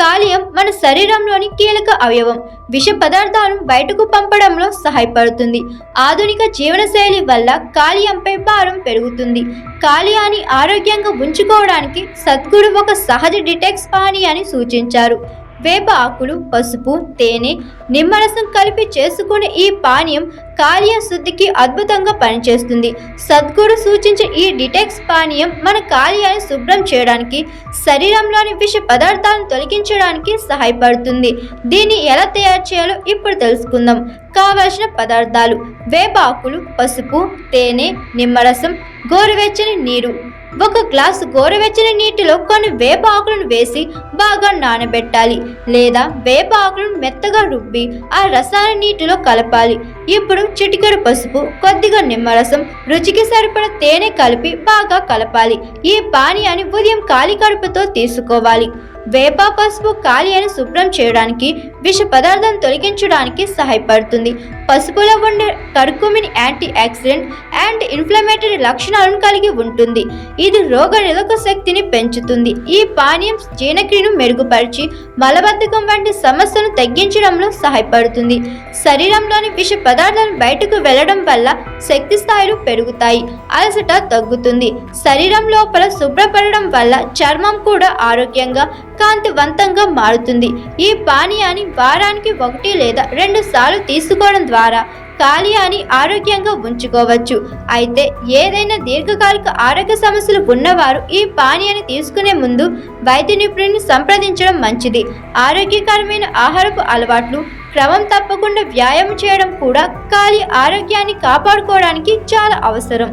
కాలియం మన శరీరంలోని కీలక అవయవం. విష పదార్థాలను బయటకు పంపడంలో సహాయపడుతుంది. ఆధునిక జీవనశైలి వల్ల కాలియంపై భారం పెరుగుతుంది. కాలియాన్ని ఆరోగ్యంగా ఉంచుకోవడానికి సద్గురు ఒక సహజ డిటెక్స్ పానీయాన్ని సూచించారు. వేప ఆకులు పసుపు తేనె నిమ్మరసం కలిపి చేసుకునే ఈ పానీయం కాలియ శుద్ధికి అద్భుతంగా పనిచేస్తుంది. సద్గురు సూచించే ఈ డిటెక్స్ పానీయం మన కాలియాన్ని శుభ్రం చేయడానికి శరీరంలోని విష పదార్థాలను తొలగించడానికి సహాయపడుతుంది. దీన్ని ఎలా తయారు చేయాలో ఇప్పుడు తెలుసుకుందాం. కావలసిన పదార్థాలు. వేపాకులు పసుపు తేనె నిమ్మరసం గోరువెచ్చని నీరు. ఒక గ్లాసు గోరువెచ్చని నీటిలో కొన్ని వేప ఆకులను వేసి బాగా నానబెట్టాలి. లేదా వేప ఆకులను మెత్తగా రుబ్బి ఆ రసాయన నీటిలో కలపాలి. ఇప్పుడు చిటికెడు పసుపు కొద్దిగా నిమ్మరసం రుచికి సరిపడ తేనె కలిపి బాగా కలపాలి. ఈ పానీయాన్ని ఉదయం ఖాళీ కడుపుతో తీసుకోవాలి. వేప పసుపు కాలియాన్ని శుభ్రం చేయడానికి విష పదార్థం తొలగించడానికి సహాయపడుతుంది. పసుపులో ఉండే curcumin anti oxidant and inflammatory లక్షణాలను కలిగి ఉంటుంది. ఇది రోగ నిరోధక శక్తిని పెంచుతుంది. ఈ పానీయం జీర్ణక్రియను మెరుగుపరిచి మలబద్ధకం వంటి సమస్యను తగ్గించడంలో సహాయపడుతుంది. శరీరంలోని విష పదార్థాలు బయటకు వెళ్ళడం వల్ల శక్తి స్థాయిలు పెరుగుతాయి. అలసట తగ్గుతుంది. శరీరం లోపల శుభ్రపడడం వల్ల చర్మం కూడా ఆరోగ్యంగా కాంతివంతంగా మారుతుంది. ఈ పానీయాన్ని వారానికి ఒకటి లేదా రెండు సార్లు తీసుకోవడం ద్వారా కాలియాని ఆరోగ్యంగా ఉంచుకోవచ్చు. అయితే ఏదైనా దీర్ఘకాలిక ఆరోగ్య సమస్యలు ఉన్నవారు ఈ పానీయాన్ని తీసుకునే ముందు వైద్య నిపుణుని సంప్రదించడం మంచిది. ఆరోగ్యకరమైన ఆహారపు అలవాట్లు క్రమం తప్పకుండా వ్యాయామం చేయడం కూడా కాలి ఆరోగ్యాన్ని కాపాడుకోవడానికి చాలా అవసరం.